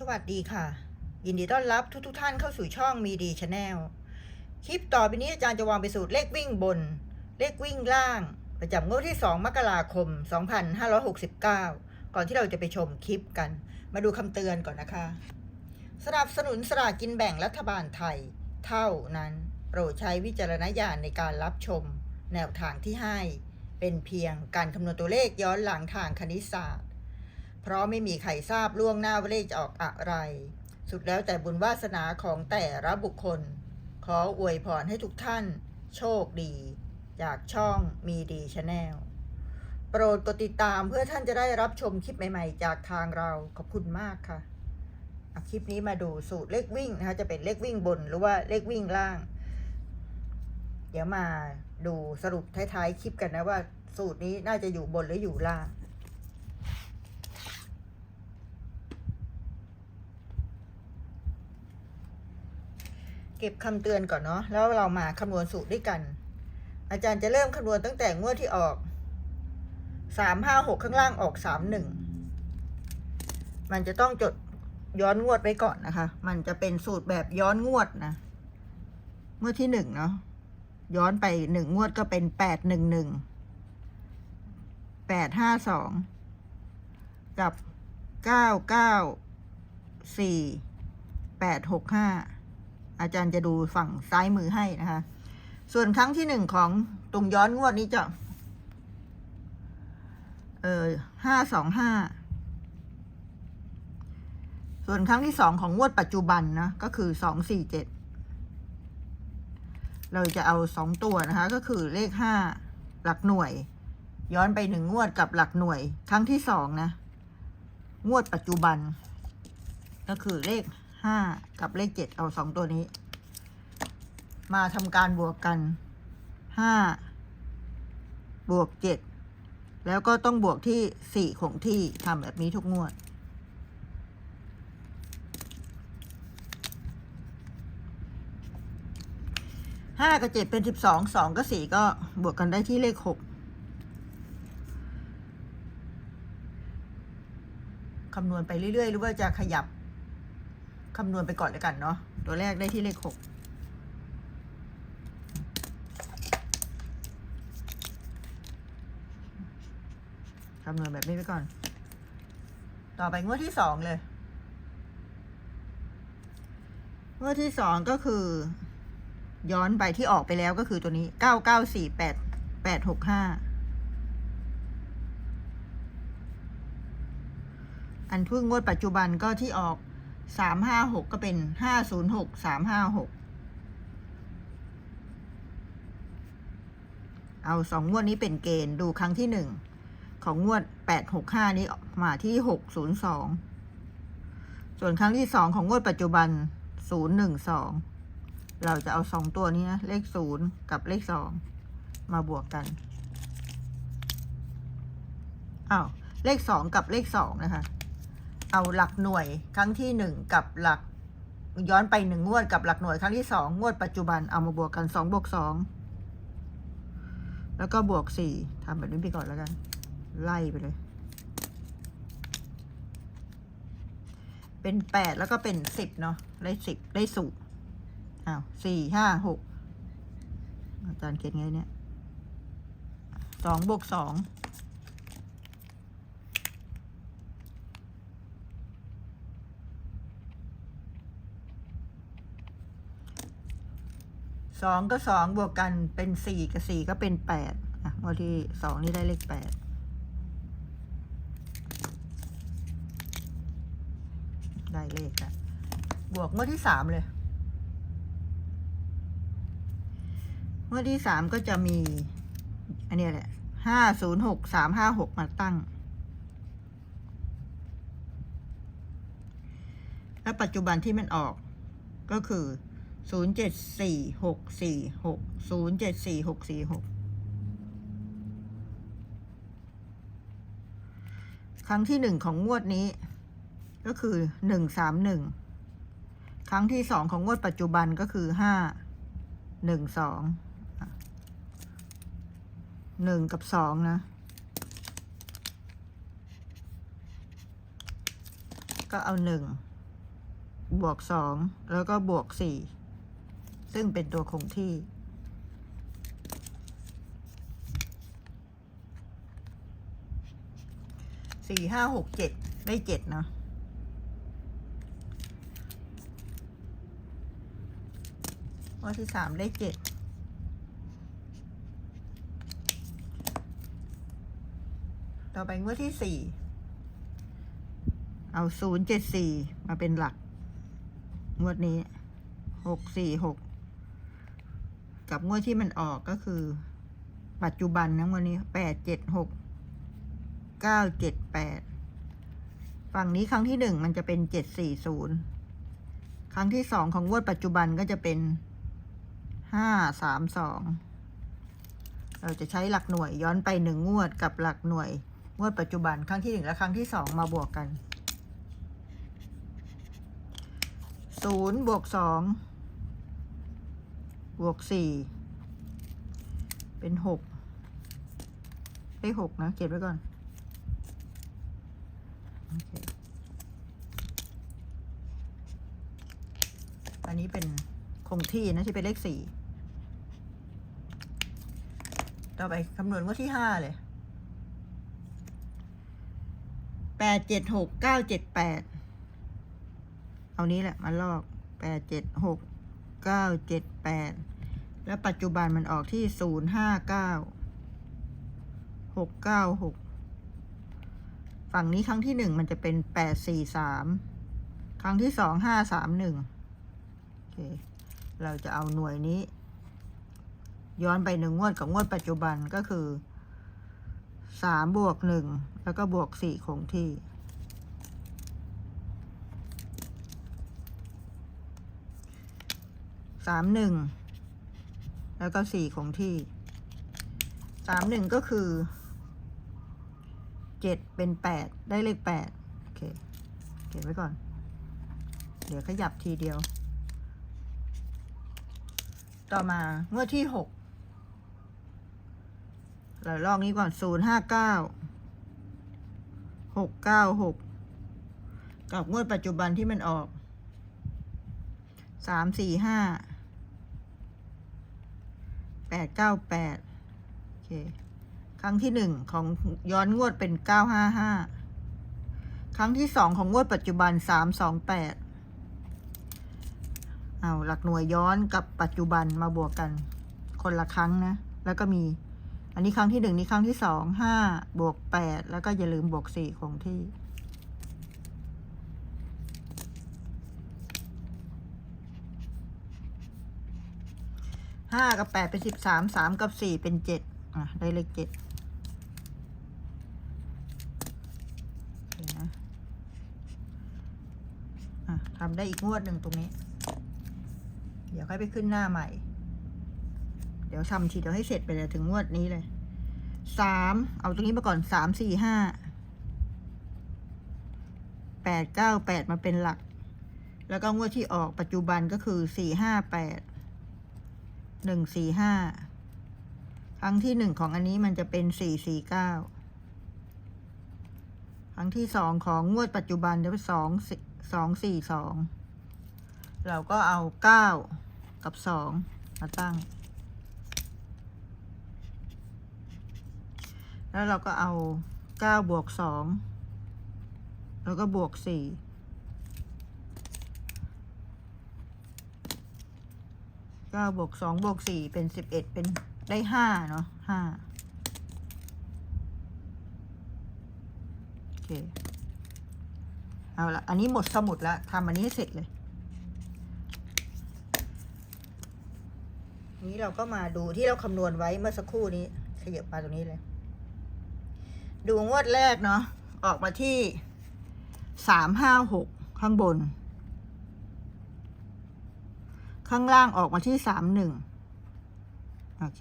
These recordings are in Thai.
สวัสดีค่ะ ยินดีต้อนรับทุกทท่านเข้าสู่ช่องมีดีชาแนลคลิปต่อไปนี้อาจารย์จะวางไปสูตรเลขวิ่งบน เลขวิ่งล่าง ประจำงวดที่ 2 มกราคม 2569 ก่อนที่เราจะไปชมคลิปกัน มาดูคำเตือนก่อนนะคะ สนับสนุนสลากกินแบ่งรัฐบาลไทย เท่านั้นโปรดใช้วิจารณญาณในการรับชม แนวทางที่ให้ เป็นเพียงการคำนวณตัวเลขย้อนหลังทางคณิตศาสตร์ เพราะไม่มีใครทราบล่วงหน้าว่าเลขจะออกอะไร สุดแล้วแต่บุญวาสนาของแต่ละบุคคล ขออวยพรให้ทุกท่าน โชคดี จากช่องมีดีชาแนลโปรดกดติดตามเพื่อท่านจะได้รับชมคลิปใหม่ๆ จากทางเราขอบคุณมากค่ะอะคลิปนี้มาดูสูตรเลขวิ่งนะคะจะเป็นเลขวิ่งบนหรือว่าเลขวิ่งล่าง เดี๋ยวมาดูสรุปท้ายๆคลิปกันนะว่าสูตรนี้น่าจะอยู่บนหรืออยู่ล่าง ก็บคำเตือนก่อนเนาะแล้วเรามาคำนวณสูตรด้วยกัน อาจารย์จะเริ่มคำนวณตั้งแต่งวดที่ออกสามห้าหกข้างล่างออกสามหนึ่งมันจะต้องจดย้อนงวดไว้ก่อนนะคะ มันจะเป็นสูตรแบบย้อนงวดนะงวดที่หนึ่งเนาะย้อนไปหนึ่งงวดก็เป็นแปดหนึ่งหนึ่งแปดห้าสองกับเก้าเก้าสี่แปดหกห้า อาจารย์จะดูฝั่งซ้ายมือให้นะคะ ส่วนครั้งที่หนึ่งของตรงย้อนงวดนี้จะ เออห้าสองห้า ส่วนครั้งที่สองของงวดปัจจุบันนะ ก็คือสองสี่เจ็ด เราจะเอาสองตัวนะคะ ก็คือเลขห้าหลักหน่วย ย้อนไปหนึ่งงวดกับหลักหน่วย ครั้งที่สองนะ งวดปัจจุบัน ก็คือเลข ห้ากับเลขเจ็ดเอาสองตัวนี้ มาทำการบวกกันห้าบวกเจ็ดแล้วก็ต้องบวกที่สี่คงที่ทำแบบนี้ทุกงวด ห้ากับเจ็ดเป็นสิบสองสองกับสี่ก็บวกกันได้ที่เลขหกคำนวณไปเรื่อยๆ หรือว่าจะขยับ คำนวณไปก่อนเลยกันเนาะตัวแรกได้ที่เลขหกคำนวณแบบนี้ไปก่อน ต่อไปงวดที่สองเลย งวดที่สองก็คือ ย้อนไปที่ออกไปแล้วก็คือตัวนี้เก้าเก้าสี่แปดแปดหกห้า อันทุ่งงวดปัจจุบันก็ที่ออก สามห้าหกก็เป็นห้าศูนย์หกสามห้าหกเอาสองงวดนี้เป็นเกณฑ์ดูครั้งที่หนึ่งของงวดแปดหกห้านี้มาที่หกศูนย์สองส่วนครั้งที่สองของงวดปัจจุบันศูนย์หนึ่งสองเราจะเอาสองตัวนี้นะ เลขศูนย์กับเลขสองมาบวกกันอ้าวเลขสองกับเลขสองนะคะ เอาหลักหน่วยครั้งที่หนึ่งกับหลักย้อนไปหนึ่งงวดกับหลักหน่วยครั้งที่สองงวดปัจจุบันเอามาบวกกันสองบวกสองแล้วก็บวกสี่ทำแบบนี้ไปก่อนแล้วกัน ไล่ไปเลย เป็นแปดแล้วก็เป็นสิบเนาะได้สิบได้สูตรอ้าวสี่ห้าหกอาจารย์เขียนไงเนี่ยสองบวกสอง สองก็สองบวกกันเป็นสี่กับสี่ก็เป็นแปดอะงวดที่สองนี่ได้เลขแปดได้เลขอะบวกงวดที่สามเลยงวดที่สามก็จะมี อันนี้แหละห้าศูนย์หกสามห้าหกมาตั้ง แล้วปัจจุบันที่มันออกก็คือ ศูนย์เจ็ดสี่หกสี่หกศูนย์เจ็ดสี่หกสี่หกครั้งที่หนึ่งของงวดนี้ ก็คือหนึ่งสามหนึ่งครั้งที่สองของงวดปัจจุบันก็คือห้าหนึ่งสองหนึ่งกับสองนะก็เอาหนึ่งบวกสองแล้วก็บวกสี่ ซึ่งเป็นตัวคงที่ สี่ห้าหกเจ็ดได้เจ็ดเนาะงวดที่สามได้เจ็ดต่อไปงวดที่สี่ เอาศูนย์เจ็ดสี่มาเป็นหลัก งวดนี้หกสี่หก กับงวดที่มันออกก็คือ ปัจจุบันนะงวดนี้แปดเจ็ดหกเก้าเจ็ดแปดฝั่งนี้ครั้งที่หนึ่งมันจะเป็นเจ็ดสี่ศูนย์ครั้งที่สองของงวดปัจจุบันก็จะเป็นห้าสามสองเราจะใช้หลักหน่วยย้อนไปหนึ่งงวดกับหลักหน่วย งวดปัจจุบันครั้งที่หนึ่งและครั้งที่สองมาบวกกันศูนย์บวกสอง บวกสี่เป็นหกได้หกนะ เก็บไว้ก่อน อันนี้เป็นคงที่นะ ที่เป็นเลขสี่ต่อไปคำนวณงวดที่ห้าเลยแปดเจ็ดหกเก้าเจ็ดแปดเอานี้แหละ มาลอกแปดเจ็ดหก เก้าเจ็ดแปดแล้วปัจจุบันมันออกที่ศูนย์ห้าเก้าหกเก้าหกฝั่งนี้ครั้งที่หนึ่งมันจะเป็นแปดสี่สามครั้งที่สองห้าสามหนึ่งโอเค เราจะเอาหน่วยนี้ ย้อนไปหนึ่งงวดกับงวดปัจจุบันก็คือสามบวกหนึ่งแล้วก็บวกสี่คงที่ สามหนึ่งแล้วก็สี่คงที่สามหนึ่งก็คือเจ็ดเป็นแปดได้เลขแปดโอเคเก็บไว้ก่อน เดี๋ยวขยับทีเดียว ต่อมางวดที่หกเราลอกนี้ก่อนศูนย์ห้าเก้าหกเก้าหกกับงวดปัจจุบันที่มันออกสามสี่ห้า ดเก้าแปดโอเค ครั้งที่หนึ่งของย้อนงวดเป็นเก้าห้าห้าครั้งที่สองของงวดปัจจุบันสามสองแปดเอาหลักหน่วยย้อนกับปัจจุบันมาบวกกัน คนละครั้งนะ แล้วก็มี อันนี้ครั้งที่หนึ่งนี่ครั้งที่สองห้าบวกแปดแล้วก็อย่าลืมบวกสี่คงที่ ห้ากับแปดเป็นสิบสามสามกับสี่เป็นเจ็ดอะได้เลขเจ็ดอะทำได้อีกงวดหนึ่งตรงนี้ เดี๋ยวค่อยไปขึ้นหน้าใหม่ เดี๋ยวทำทีเดียวให้เสร็จไปเลยถึงงวดนี้เลยสามเอาตรงนี้มาก่อนสามสี่ห้าแปดเก้าแปดมาเป็นหลัก แล้วก็งวดที่ออกปัจจุบันก็คือสี่ห้าแปด หนึ่งสี่ห้าครั้งที่หนึ่งของอันนี้มันจะเป็นสี่สี่เก้าครั้งที่สองของงวดปัจจุบันจะเป็นสองสองสี่สองเราก็เอาเก้ากับสองมาตั้ง แล้วเราก็เอาเก้าบวกสองแล้วก็บวกสี่ เก้าบวกสองบวกสี่เป็นสิบเอ็ดเป็นได้ห้าเนาะห้าโอเค เอาละอันนี้หมดสมุดแล้วทำอันนี้ให้เสร็จเลย นี้เราก็มาดูที่เราคำนวณไว้เมื่อสักครู่นี้ ขยับมาตรงนี้เลย ดูงวดแรกเนาะออกมาที่สามห้าหกข้างบน ข้างล่างออกมาที่สามหนึ่งโอเค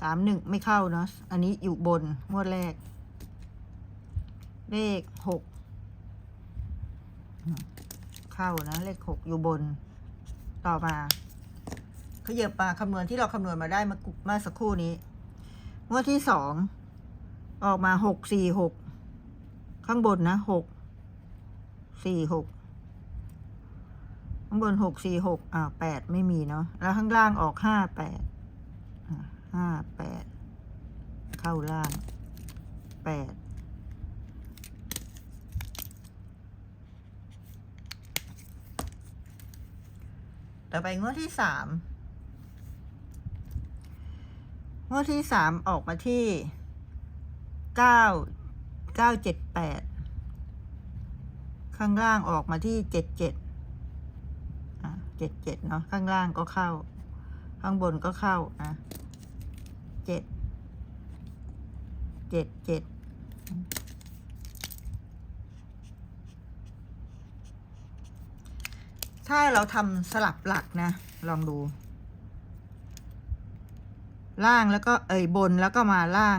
สามหนึ่งไม่เข้าเนาะอันนี้อยู่บนงวดแรก เลขหกเข้านะเลขหกอยู่บนต่อมาขยับมาคำนวณที่เราคำนวณมาได้มื่อเมื่อสักครู่นี้งวดที่สองออกมาหกสี่หกข้างบนนะหกสี่หก ข้างบนหกสี่หกอ่าแปดไม่มีเนาะแล้วข้างล่างออกห้าแปดห้าแปดเข้าล่างแปดต่อไปงวดที่สามงวดที่สามออกมาที่เก้าเก้าเจ็ดแปดข้างล่างออกมาที่เจ็ดเจ็ด เจ็ดเจ็ดเนาะข้างล่างก็เข้า ข้างบนก็เข้านะเจ็ดเจ็ดเจ็ดถ้าเราทำสลับหลักนะ ลองดู ล่างแล้วก็เอ่ยบนแล้วก็มาล่าง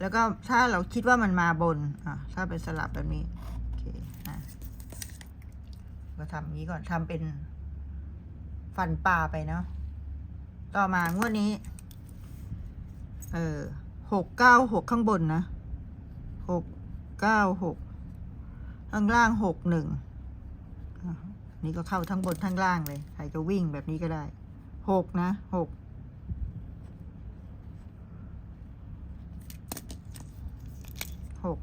แล้วก็ถ้าเราคิดว่ามันมาบนอะถ้าเป็นสลับแบบนี้ ทำอย่างนี้ก่อนทำเป็นฟันปลาไปเนาะต่อมางวดนี้ เออหกเก้าหกข้างบนนะหกเก้าหกข้างล่างหกหนึ่งนี่ก็เข้าทั้งบนทั้งล่างเลย ใครจะวิ่งแบบนี้ก็ได้หกนะหกหก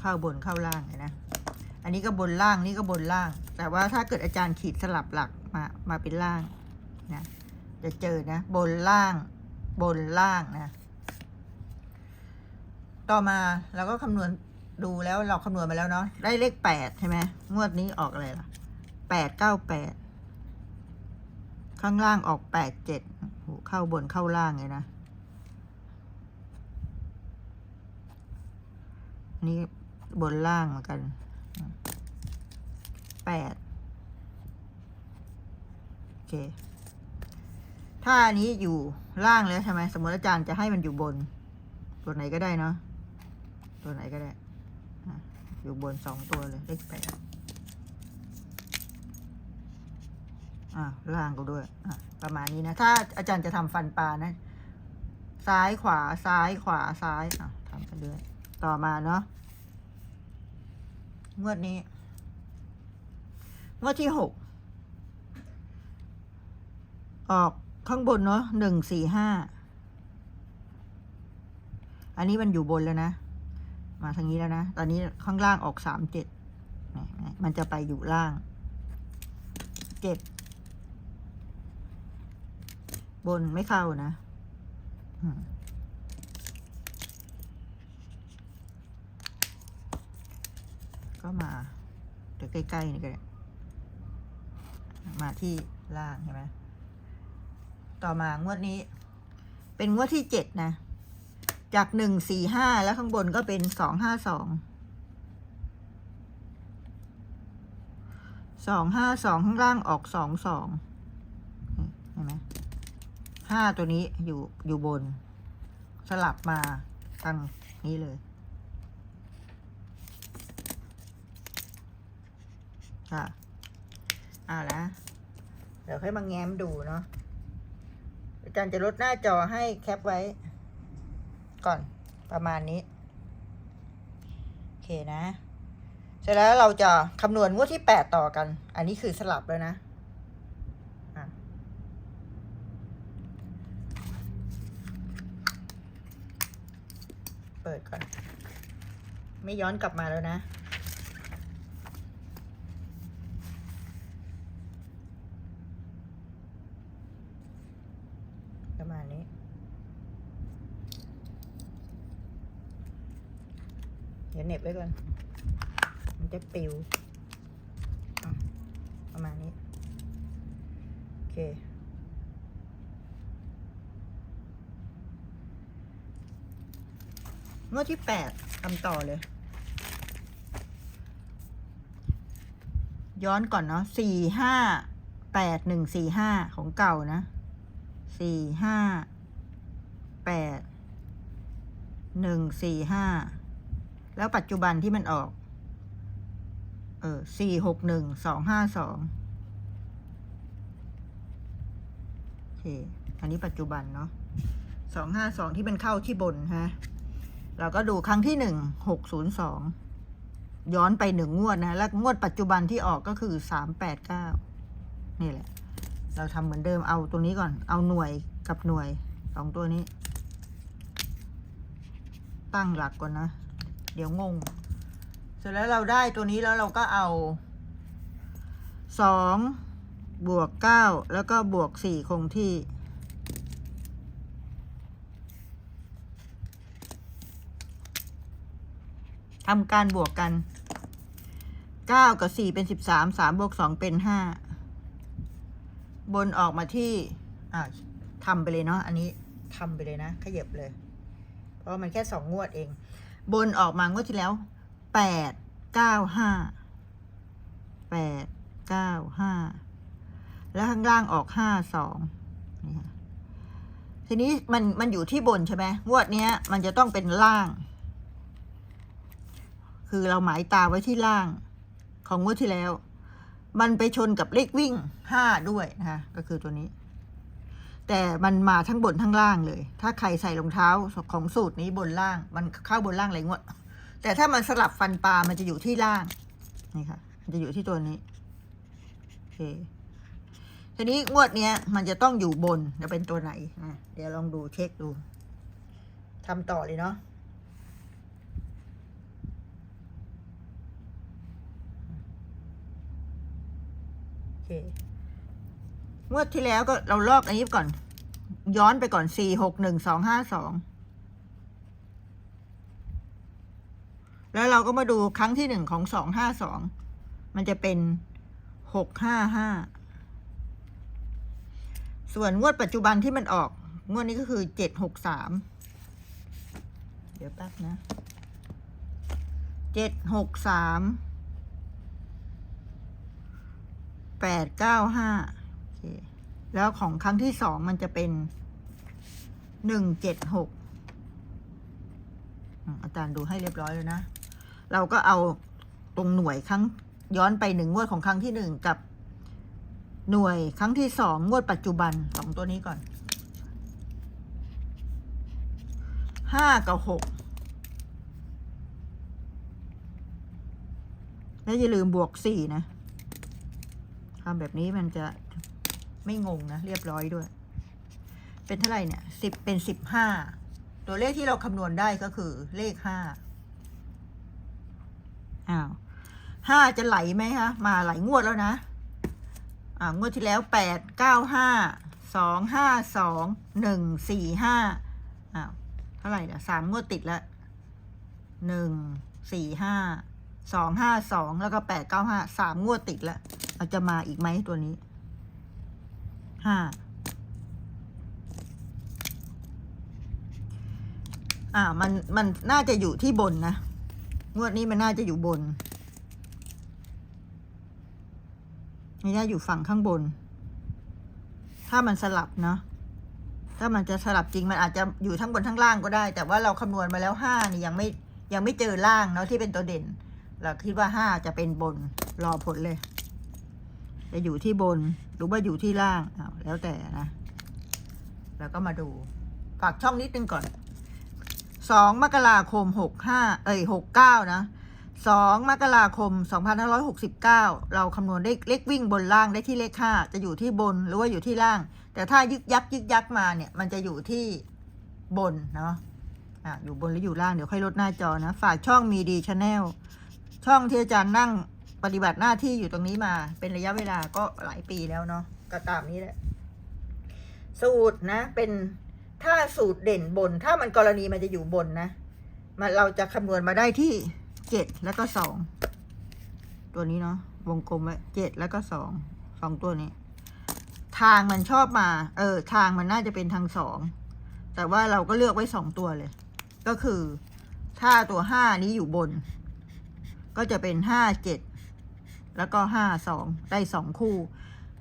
เข้าบนเข้าล่างเลยนะ อันนี้ก็บนล่างนี่ก็บนล่าง แต่ว่าถ้าเกิดอาจารย์ขีดสลับหลักมามาเป็นล่างนะจะเจอนะบนล่างบนล่างนะ ต่อมาเราก็คำนวณดูแล้วเราคำนวณมาแล้วเนาะได้เลขแปดใช่ไหมงวดนี้ออกอะไรล่ะแปดเก้าแปดข้างล่างออกแปดเจ็ดเข้าบนเข้าล่างเลยนะ นี่บนล่างเหมือนกัน แปดโอเค ถ้าอันนี้อยู่ล่างแล้วใช่ไหมสมมติอาจารย์จะให้มันอยู่บน ตัวไหนก็ได้เนาะตัวไหนก็ได้ อยู่บนสองตัวเลยเลขแปดอะล่างก็ด้วยอะประมาณนี้นะ ถ้าอาจารย์จะทำฟันปลานะ ซ้ายขวาซ้ายขวาซ้ายอะทำไปเรื่อยต่อมาเนาะงวดนี้ งวดที่หกออกข้างบนเนาะหนึ่งสี่ห้าอันนี้มันอยู่บนแล้วนะ มาทางนี้แล้วนะ ตอนนี้ข้างล่างออกสามเจ็ดมันจะไปอยู่ล่างเจ็ดบนไม่เข้านะก็มาเดี๋ยวใกล้ๆนี่ก็ได้ มาที่ล่างใช่ไหมต่อมางวดนี้ เป็นงวดที่เจ็ดนะ จากหนึ่งสี่ห้าแล้วข้างบนก็เป็นสองห้าสองสองห้าสองข้างล่างออกสองสองเห็นไหมห้าตัวนี้อยู่อยู่บน สลับมาทางนี้เลยค่ะ เอาละเดี๋ยวค่อยมาแง้มดูเนาะอาจารย์จะลดหน้าจอให้แคปไว้ ก่อนประมาณนี้ โอเคนะ เสร็จแล้วเราจะคำนวณงวดที่แปดต่อกัน อันนี้คือสลับแล้วนะเปิดก่อน ไม่ย้อนกลับมาแล้วนะ ประมาณนี้ เดี๋ยวเน็บไว้ก่อน มันจะปิวประมาณนี้ โอเค งวดที่แปดทำต่อเลย ย้อนก่อนเนาะสี่ห้าแปดหนึ่งสี่ห้าของเก่านะ สี่ห้าแปดหนึ่งสี่ห้าแล้วปัจจุบันที่มันออก เออสี่หกหนึ่งสองห้าสองโอเค อันนี้ปัจจุบันเนาะสองห้าสองที่มันเข้าที่บนฮะเราก็ดูครั้งที่หนึ่งหกศูนย์สองย้อนไปหนึ่งงวดนะ แล้วงวดปัจจุบันที่ออกก็คือสามแปดเก้านี่แหละ เราทำเหมือนเดิมเอาตัวนี้ก่อน เอาหน่วยกับหน่วยสองตัวนี้ ตั้งหลักก่อนนะ เดี๋ยวงง เสร็จแล้วเราได้ตัวนี้แล้วเราก็เอาสองบวกเก้าแล้วก็บวกสี่คงที่ ทำการบวกกันเก้ากับสี่เป็นสิบสามสามบวกสองเป็นห้า บนออกมาที่อ่าทำไปเลยเนาะอันนี้ทำไปเลยนะขยับเลย เพราะมันแค่สองงวดเอง บนออกมางวดที่แล้วแปดเก้าห้าแปดเก้าห้าแล้วข้างล่างออกห้าสองทีนี้มันมันอยู่ที่บนใช่ไหมงวดเนี้ย มันจะต้องเป็นล่าง คือเราหมายตาไว้ที่ล่าง ของงวดที่แล้ว มันไปชนกับเลขวิ่งห้าด้วยนะคะก็คือตัวนี้ แต่มันมาทั้งบนทั้งล่างเลย ถ้าใครใส่รองเท้าของสูตรนี้บนล่าง มันเข้าบนล่างอะไรงวด แต่ถ้ามันสลับฟันปลา มันจะอยู่ที่ล่างนี่ค่ะ มันจะอยู่ที่ตัวนี้โอเคทีนี้งวดเนี้ย มันจะต้องอยู่บนจะเป็นตัวไหนอะเดี๋ยวลองดูเช็คดูทำต่อเลยเนาะ เคงวดที่แล้วก็เราลอกอันนี้ก่อน ย้อนไปก่อนสี่หกหนึ่งสองห้าสองแล้วเราก็มาดูครั้งที่หนึ่งของสองห้าสองมันจะเป็นหกห้าห้าส่วนงวดปัจจุบันที่มันออก งวดนี้ก็คือเจ็ดหกสามเดี๋ยวแป๊บนะเจ็ดหกสาม แปดเก้าห้าโอเค แล้วของครั้งที่สองมันจะเป็นหนึ่งเจ็ดหกอาจารย์ดูให้เรียบร้อยแล้วนะ เราก็เอาตรงหน่วยครั้งย้อนไปหนึ่งงวดของครั้งที่หนึ่งกับหน่วยครั้งที่สองงวดปัจจุบันสองตัวนี้ก่อนห้ากับหกแล้วอย่าลืมบวกสี่นะ ทำแบบนี้มันจะไม่งงนะ เรียบร้อยด้วย เป็นเท่าไหร่เนี่ยสิบเป็นสิบห้าตัวเลขที่เราคำนวณได้ก็คือเลขห้าอ้าวห้าจะไหลไหมคะมาไหลงวดแล้วนะ อ่างวดที่แล้วแปดเก้าห้าสองห้าสองหนึ่งสี่ห้าอ้าวเท่าไหร่เนี่ยสามงวดติดล้วหนึ่งสี่ห้าสองห้าสองแล้วก็แปดเก้าห้าสามงวดติดแล้ว เราจะมาอีกไหมตัวนี้ ห้า อ่า มัน มันน่าจะอยู่ที่บนนะ งวดนี้มันน่าจะอยู่บนนี่น่าอยู่ฝั่งข้างบน ถ้ามันสลับเนาะ ถ้ามันจะสลับจริงมันอาจจะอยู่ทั้งบนทั้งล่างก็ได้ แต่ว่าเราคำนวณมาแล้วห้านี่ยังไม่ยังไม่เจอล่างเนาะที่เป็นตัวเด่น เราคิดว่าห้าจะเป็นบนรอผลเลย จะอยู่ที่บนหรือว่าอยู่ที่ล่างอ้าวแล้วแต่นะ แล้วก็มาดู ฝากช่องนิดนึงก่อนสองมกราคมหกห้าเอ้ยหกเก้านะสองมกราคมสองพันห้าร้อยหกสิบเก้าเราคำนวณได้เลขวิ่งบนล่างได้ที่เลขห้าจะอยู่ที่บนหรือว่าอยู่ที่ล่าง แต่ถ้ายึกยักยึกยักมาเนี่ยมันจะอยู่ที่บนเนาะอะอยู่บนหรืออยู่ล่างเดี๋ยวค่อยลดหน้าจอนะ ฝากช่องมีดีชาแนลช่องที่อาจารย์นั่ง ปฏิบัติหน้าที่อยู่ตรงนี้มา เป็นระยะเวลาก็หลายปีแล้วเนาะก็ตามนี้แหละ สูตรนะ เป็นถ้าสูตรเด่นบน ถ้ามันกรณีมันจะอยู่บนนะมันเราจะคำนวณมาได้ที่เจ็ดแล้วก็สองตัวนี้เนาะวงกลมไว้เจ็ดแล้วก็สองสองตัวนี้ ทางมันชอบมา เออ ทางมันน่าจะเป็นทางสองแต่ว่าเราก็เลือกไว้สองตัวเลย ก็คือ ถ้าตัวห้านี้อยู่บน ก็จะเป็นห้าเจ็ด แล้วก็ห้าสองได้สองคู่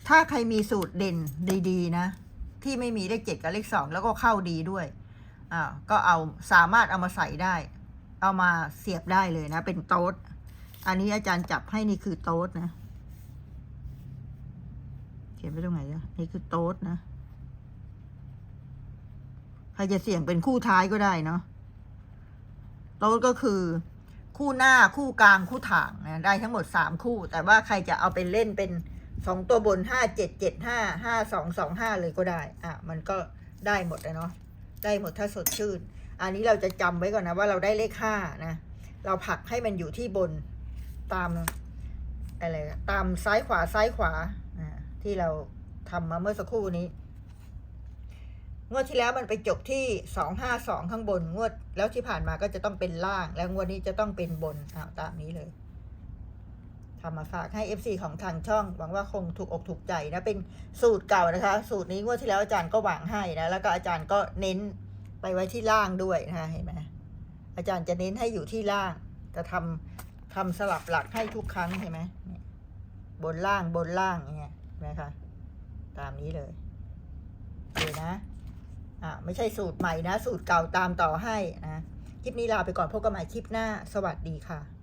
ถ้าใครมีสูตรเด่นดีๆนะ ที่ไม่มีเลขเจ็ดกับเลขสองแล้วก็เข้าดีด้วยอ่าก็เอาสามารถเอามาใส่ได้ เอามาเสียบได้เลยนะ เป็นโต๊ดอันนี้อาจารย์จับให้นี่คือโต๊ดนะ เขียนไว้ตรงไหนอะนี่คือโต๊ดนะใครจะเสี่ยงเป็นคู่ท้ายก็ได้เนาะโต๊ดก็คือ คู่หน้าคู่กลางคู่ถ่างนะได้ทั้งหมดสามคู่ แต่ว่าใครจะเอาไปเล่นเป็นสองตัวบนห้าเจ็ดเจ็ดห้าห้าสองสองห้าเลยก็ได้ อะ มันก็ได้หมดเลยเนาะได้หมดถ้าสดชื่น อันนี้เราจะจำไว้ก่อนนะว่าเราได้เลขห้านะ เราผลักให้มันอยู่ที่บนตามอะไรตามซ้ายขวาซ้ายขวาที่เราทำมาเมื่อสักครู่นี้ งวดที่แล้วมันไปจบที่สองห้าสองข้างบนงวด แล้วที่ผ่านมาก็จะต้องเป็นล่าง แล้วงวดนี้จะต้องเป็นบนอ้าวตามนี้เลยทำมาฝากให้ FC ของทางช่อง หวังว่าคงถูกอกถูกใจนะ เป็นสูตรเก่านะคะ สูตรนี้งวดที่แล้วอาจารย์ก็หวางให้นะ แล้วก็อาจารย์ก็เน้นไปไว้ที่ล่างด้วยนะคะเห็นไหมอาจารย์จะเน้นให้อยู่ที่ล่างจะทำทำสลับหลักให้ทุกครั้งเห็นไหมบนล่างบนล่างอย่างเงี้ยเห็นะคะตามนี้เลยเลยนะ อ่าไม่ใช่สูตรใหม่นะ สูตรเก่าตามต่อให้นะ คลิปนี้ลาไปก่อนพบกันใหม่คลิปหน้า สวัสดีค่ะ